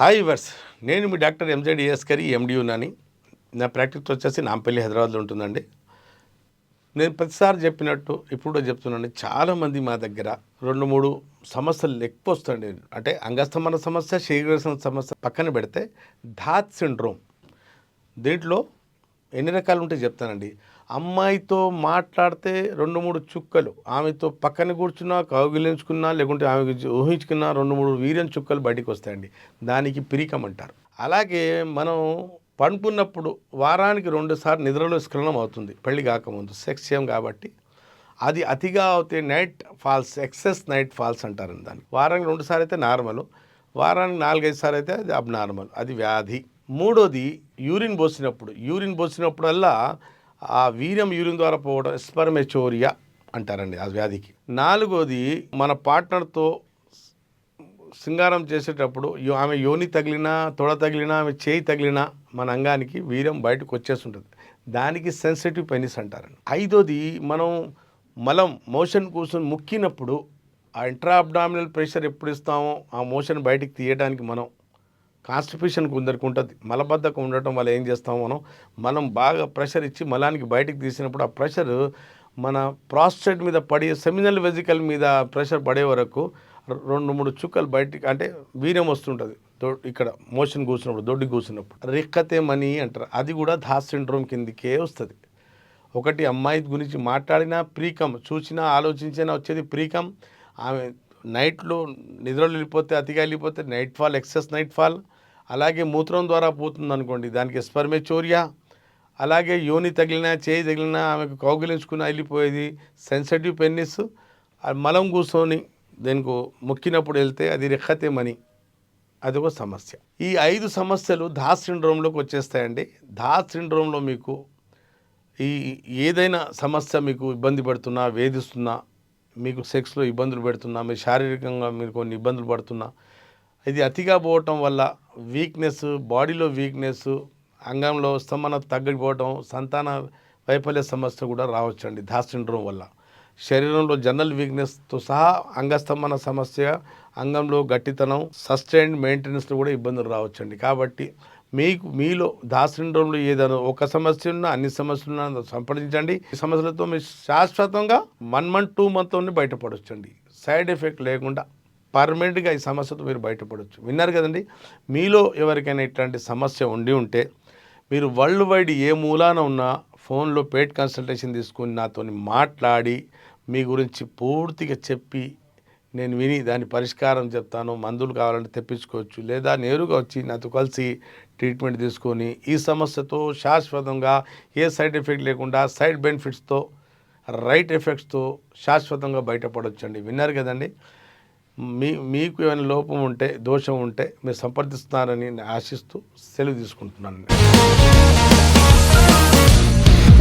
Hi verse నేను మీ doctor MZ కరి ఎండి ఉన్నాని నా ప్రాక్టీస్ వచ్చేసి నాంపల్లి హైదరాబాద్లో ఉంటుందండి. నేను ప్రతిసారి చెప్పినట్టు ఇప్పుడు చెప్తున్నాను చాలామంది మా దగ్గర రెండు మూడు సమస్యలు ఎక్కువ వస్తుంది అంటే అంగస్తమన సమస్య శరీర సమస్య పక్కన పెడితే ధాత్ సిండ్రోమ్. దీంట్లో ఎన్ని రకాలు ఉంటాయి చెప్తానండి. అమ్మాయితో మాట్లాడితే రెండు మూడు చుక్కలు ఆమెతో పక్కన కూర్చున్నా కౌగిలించుకున్నా లేకుంటే ఆమె ఊహించుకున్నా రెండు మూడు వీర్యం చుక్కలు బయటికి వస్తాయండి. దానికి పిరికం అంటారు. అలాగే మనం పండుకున్నప్పుడు వారానికి రెండుసార్లు నిద్రలో స్ఖలనం అవుతుంది పెళ్ళి కాకముందు సెక్స్ చేయం కాబట్టి. అది అతిగా అవుతే night falls excess night falls అంటారు దాన్ని. వారానికి రెండుసార్లు అయితే నార్మల్ వారానికి నాలుగైదు సార్లు అయితే అది అబ్నార్మల్ అది వ్యాధి. మూడోది యూరిన్ పోసినప్పుడు. యూరిన్ పోసినప్పుడల్లా ఆ వీర్యం యూరిన్ ద్వారా పోవడం స్పర్మెచోరియా అంటారండి ఆ వ్యాధికి. నాలుగోది మన పార్ట్నర్తో సింగారం చేసేటప్పుడు యో- ఆమె యోని తగిలినా తొడ తగిలినా ఆమె చేయి తగిలినా మన అంగానికి వీర్యం బయటకు వచ్చేస్తుంటుంది. దానికి సెన్సిటివ్ పెనిస్ అంటారండి. ఐదోది మనం మలం మోషన్ కూర్చొని ముక్కినప్పుడు ఆ ఇంట్రా అబ్డామినల్ ప్రెషర్ ఎప్పుడు ఇస్తామో ఆ మోషన్ బయటికి తీయడానికి మనం కాన్స్టిపేషన్ కొందరికి ఉంటుంది. మలబద్ధకం ఉండటం వల్ల ఏం చేస్తాం మనం? మనం బాగా ప్రెషర్ ఇచ్చి మలానికి బయటికి తీసినప్పుడు ఆ ప్రెషర్ మన ప్రాస్టేట్ మీద పడి సెమినల్ వెజికల్ మీద ప్రెషర్ పడే వరకు రెండు మూడు చుక్కలు బయటికి అంటే వీర్యం వస్తుంటుంది. ఇక్కడ మోషన్ కూర్చున్నప్పుడు దొడ్డి కూర్చున్నప్పుడు రిక్కతే మనీ అంటారు. అది కూడా ధాస్ సిండ్రోమ్ కిందికే వస్తుంది. ఒకటి అమ్మాయి గురించి మాట్లాడినా ప్రీకం చూసినా ఆలోచించినా వచ్చేది ప్రీకం ఆమె నైట్లో నిద్రలో వెళ్ళిపోతే అతిగా వెళ్ళిపోతే night fall excess night fall. అలాగే మూత్రం ద్వారా పోతుంది అనుకోండి దానికి స్పర్మెచోరియా అలాగే యోని తగిలినా చేయి తగిలినా ఆమెకు కౌగిలించుకుని వెళ్ళిపోయేది సెన్సిటివ్ పెన్నిస్. ఆ మలం కూర్చొని దీనికి మొక్కినప్పుడు వెళ్తే అది రెక్కతే మని అది ఒక సమస్య. ఈ ఐదు సమస్యలు ధాస్ సిండ్రోమ్లోకి వచ్చేస్తాయండి. ధాస్ సిండ్రోమ్లో మీకు ఈ ఏదైనా సమస్య మీకు ఇబ్బంది పడుతున్నా వేధిస్తున్నా మీకు సెక్స్లో ఇబ్బందులు పెడుతున్నా మీరు శారీరకంగా మీరు కొన్ని ఇబ్బందులు పడుతున్నా ఇది అతిగా పోవటం వల్ల వీక్నెస్ బాడీలో వీక్నెస్ అంగంలో స్తంభన తగ్గిపోవటం సంతాన వైఫల్య సమస్య కూడా రావచ్చండి ధాస్ సిండ్రోమ్ వల్ల. శరీరంలో జనరల్ వీక్నెస్తో సహా అంగస్తంభన సమస్య అంగంలో గట్టితనం సస్టైన్డ్ మెయింటెనెన్స్లో కూడా ఇబ్బందులు రావచ్చండి. కాబట్టి మీకు మీలో దాసిండ్రోమ్లో ఏదైనా ఒక సమస్య ఉన్నా అన్ని సమస్యలు ఉన్నా సంప్రదించండి. ఈ సమస్యలతో మీరు శాశ్వతంగా వన్ మంత్ టూ మంత్తోనే బయటపడొచ్చండి. సైడ్ ఎఫెక్ట్ లేకుండా పర్మనెంట్గా ఈ సమస్యతో మీరు బయటపడవచ్చు విన్నారు కదండి? మీలో ఎవరికైనా ఇట్లాంటి సమస్య ఉండి ఉంటే మీరు వరల్డ్ వైడ్ ఏ మూలాన ఉన్నా ఫోన్లో పేట్ కన్సల్టేషన్ తీసుకొని నాతో మాట్లాడి మీ గురించి పూర్తిగా చెప్పి నేను విని దాని పరిష్కారం చెప్తాను మందులు కావాలంటే తెప్పించుకోవచ్చు. లేదా నేరుగా వచ్చి నాతో కలిసి ట్రీట్మెంట్ తీసుకొని ఈ సమస్యతో శాశ్వతంగా ఏ సైడ్ ఎఫెక్ట్ లేకుండా సైడ్ బెనిఫిట్స్తో రైట్ ఎఫెక్ట్స్తో శాశ్వతంగా బయటపడొచ్చండి. విన్నారు కదండి? మీ మీకు ఏమైనా లోపం ఉంటే దోషం ఉంటే మీరు సంప్రదిస్తున్నారని నేను ఆశిస్తూ సెలవు తీసుకుంటున్నాను